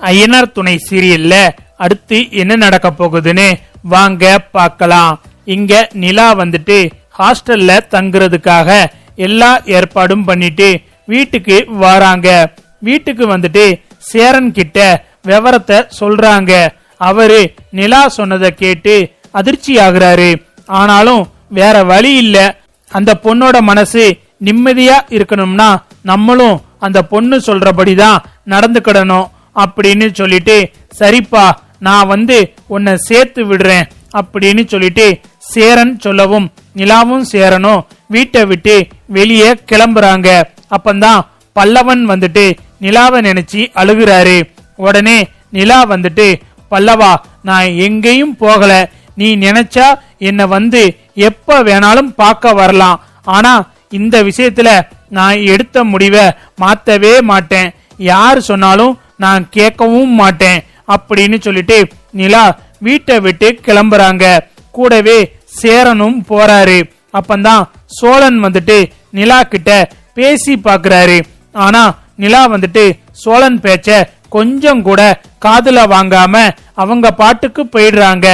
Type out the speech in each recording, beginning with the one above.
ஐயனார் துணை சீரியல்ல அடுத்து என்ன நடக்க போகுதுன்னு வாங்க பார்க்கலாம். இங்க நிலா வந்துட்டு ஹாஸ்டல்ல தங்குறதுக்காக எல்லா ஏற்பாடும் பண்ணிட்டு வீட்டுக்கு வராங்க. வீட்டுக்கு வந்துட்டு சேரன் கிட்ட விவரத்தை சொல்றாங்க. அவரு நிலா சொன்னதை கேட்டு அதிர்ச்சி ஆகுறாரு. ஆனாலும் வேற வழி இல்ல. அந்த பொண்ணோட மனசு நிம்மதியா இருக்கணும்னா நம்மளும் அந்த பொண்ணு சொல்றபடிதான் நடந்துக்கிடணும். அப்படின்னு சொல்லிட்டு சரிப்பா நான் வந்து உன்னை சேர்த்து விடுறேன் அப்படின்னு சொல்லிட்டு சேரன் சொல்லவும் நிலாவும் சேரனும் வீட்டை விட்டு வெளியே கிளம்புறாங்க. அப்பந்தான் பல்லவன் வந்துட்டு நிலாவை நினைச்சு அழுகுறாரு. உடனே நிலா வந்துட்டு பல்லவா நான் எங்கேயும் போகல. நீ நினைச்சா என்ன வந்து எப்ப வேணாலும் பார்க்க வரலாம். ஆனா இந்த விஷயத்துல நான் எடுத்த முடிவை மாத்தவே மாட்டேன். யார் சொன்னாலும் நான் கேட்கவும் மாட்டேன் அப்படின்னு சொல்லிட்டு நிலா வீட்டை விட்டு கிளம்புறாங்க. கூடவே சேரனும் போறாரு. அப்பந்தான் சோழன் வந்துட்டு நிலா கிட்ட பேசி பாக்குறாரு ஆனா நிலா வந்துட்டு சோழன் பேச்ச கொஞ்சம் கூட காதுல வாங்காம அவங்க பாட்டுக்கு போயிடுறாங்க.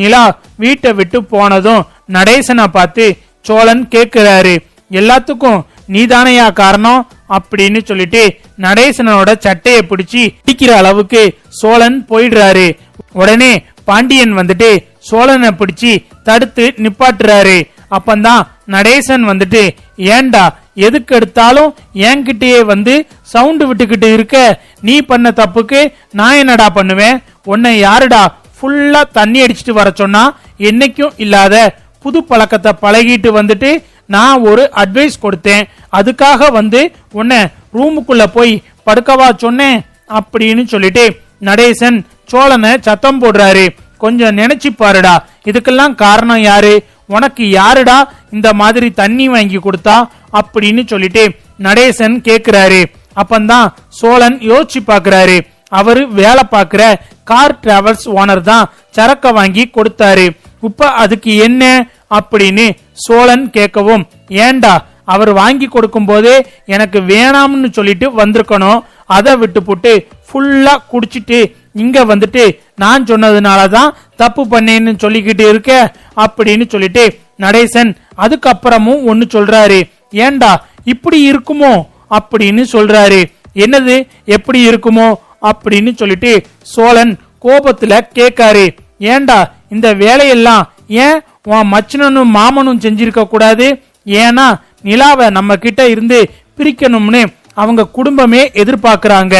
நிலா வீட்டை விட்டு போனதும் நடேசனை பார்த்து சோழன் கேக்குறாரு எல்லாத்துக்கும் நீதானையா காரணம் அப்படின்னு சொல்லிட்டு நடேசனோட சட்டையை பிடிச்சி பிடிக்கிற அளவுக்கு சோழன் போயிடுறாரு. உடனே பாண்டியன் வந்துட்டு சோழனை பிடிச்சி தடுத்து நிப்பாட்டுறாரு. அப்பந்தான் நடேசன் வந்துட்டு ஏண்டா எதுக்கு எடுத்தாலும் என்கிட்டயே வந்து சவுண்டு விட்டுக்கிட்டு இருக்க? நீ பண்ண தப்புக்கு நான் என்னடா பண்ணுவேன்? உன்னை யாருடா ஃபுல்லா தண்ணி அடிச்சிட்டு வர சொன்னா? என்னைக்கும் இல்லாத புது பழக்கத்தை பழகிட்டு வந்துட்டு நான் ஒரு அட்வைஸ் கொடுத்தேன். அதுக்காக வந்து உன்னை ரூமுக்குள்ள போய் படுக்கவா சொன்னேன் அப்படின்னு சொல்லிட்டு நடேசன் சோழனை சத்தம் போடுறாரு. கொஞ்சம் நினைச்சு பாருடா. இதுக்கெல்லாம் காரணம் யாரு? உனக்கு யாருடா இந்த மாதிரி தண்ணி வாங்கி கொடுத்தா? அப்படின்னு சொல்லிட்டு நடேசன் கேக்குறாரு. அப்பந்தான் சோழன் யோசிச்சு பாக்குறாரு. அவரு வேலை பார்க்கிற கார் டிராவல்ஸ் ஓனர் தான் சரக்க வாங்கி கொடுத்தாரு. இப்ப அதுக்கு என்ன? அப்படின்னு சோழன் கேட்கவும் ஏண்டா அவர் வாங்கி கொடுக்கும் போதே எனக்கு வேணாம்னு சொல்லிட்டு வந்திருக்கணும். அதை விட்டு போட்டு ஃபுல்லா குடிச்சிட்டு இங்க வந்துட்டு நான் சொன்னதுனாலதான் தப்பு பண்ணேன்னு சொல்லிக்கிட்டு இருக்க அப்படின்னு சொல்லிட்டு நடேசன் அதுக்கப்புறமும் ஒன்னு சொல்றாரு. ஏண்டா இப்படி இருக்குமோ? அப்படின்னு சொல்றாரு. என்னது? எப்படி இருக்குமோ? அப்படின்னு சொல்லிட்டு சோழன் கோபத்துல கேக்காரு ஏண்டா இந்த வேலையெல்லாம் ஏன் உன் மச்சனனும் மாமனும் செஞ்சிருக்க கூடாது? ஏன்னா நிலாவை நம்ம கிட்ட இருந்து பிரிக்கணும்னு அவங்க குடும்பமே எதிர்பார்க்கறாங்க.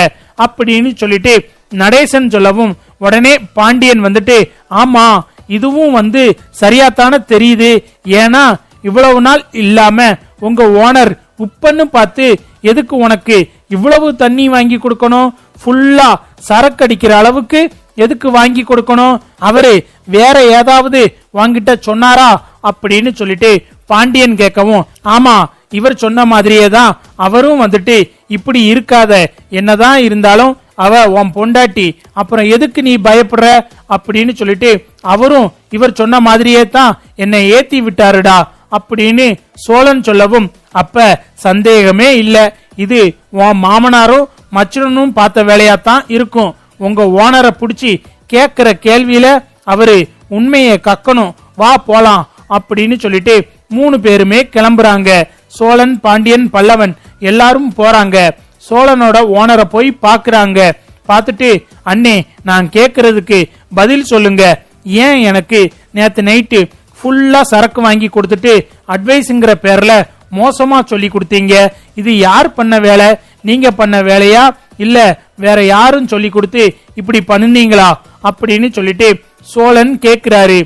அப்படின்னு சொல்லிட்டு நடேசன் சொல்லவும் உடனே பாண்டியன் வந்துட்டு ஆமா இதுவும் வந்து சரியாத்தான தெரியுது. ஏன்னா இவ்வளவு நாள் இல்லாம உங்க ஓனர் உப்பன்னு பார்த்து எதுக்கு உனக்கு இவ்வளவு தண்ணி வாங்கி கொடுக்கணும்? ஃபுல்லா சரக்கு அடிக்கிற அளவுக்கு எதுக்கு வாங்கி கொடுக்கணும்? அவரு வேற ஏதாவது வாங்கிட்ட சொன்னாரா அப்படின்னு சொல்லிட்டு பாண்டியன் கேட்கவும் ஆமா இவர் சொன்ன மாதிரியே தான் அவரும் வந்துட்டு இப்படி இருக்காத. என்னதான் இருந்தாலும் அவ உன் பொண்டாட்டி. அப்புறம் எதுக்கு நீ பயப்படுற? அப்படின்னு சொல்லிட்டு அவரும் இவர் சொன்ன மாதிரியே தான் என்னை ஏத்தி விட்டாருடா அப்படின்னு சோழன் சொல்லவும் அப்ப சந்தேகமே இல்ல. இது உன் மாமனாரும் மச்சனும் பார்த்த வேலையாத்தான் இருக்கும். உங்க ஓனரை பிடிச்சி கேக்குற கேள்வியில அவரு உண்மையை கக்கணும் வா போலாம் அப்படின்னு சொல்லிட்டு மூணு பேருமே கிளம்புறாங்க. சோழன் பாண்டியன் பல்லவன் எல்லாரும் போறாங்க. சோழனோட ஓனரை போய் பாக்குறாங்க. பார்த்துட்டு அண்ணே நான் கேக்குறதுக்கு பதில் சொல்லுங்க. ஏன் எனக்கு நேத்து நைட்டு ஃபுல்லா சரக்கு வாங்கி கொடுத்துட்டு அட்வைஸுங்கிற பேர்ல மோசமா சொல்லி கொடுத்தீங்க? இது யார் பண்ண வேலை? நீங்க பண்ண வேலையா? இல்ல வேற யாரும் சொல்லி கொடுத்து இப்படி பண்ணுனீங்களா? அப்படின்னு சொல்லிட்டு சோழன் கேட்கிறாரு.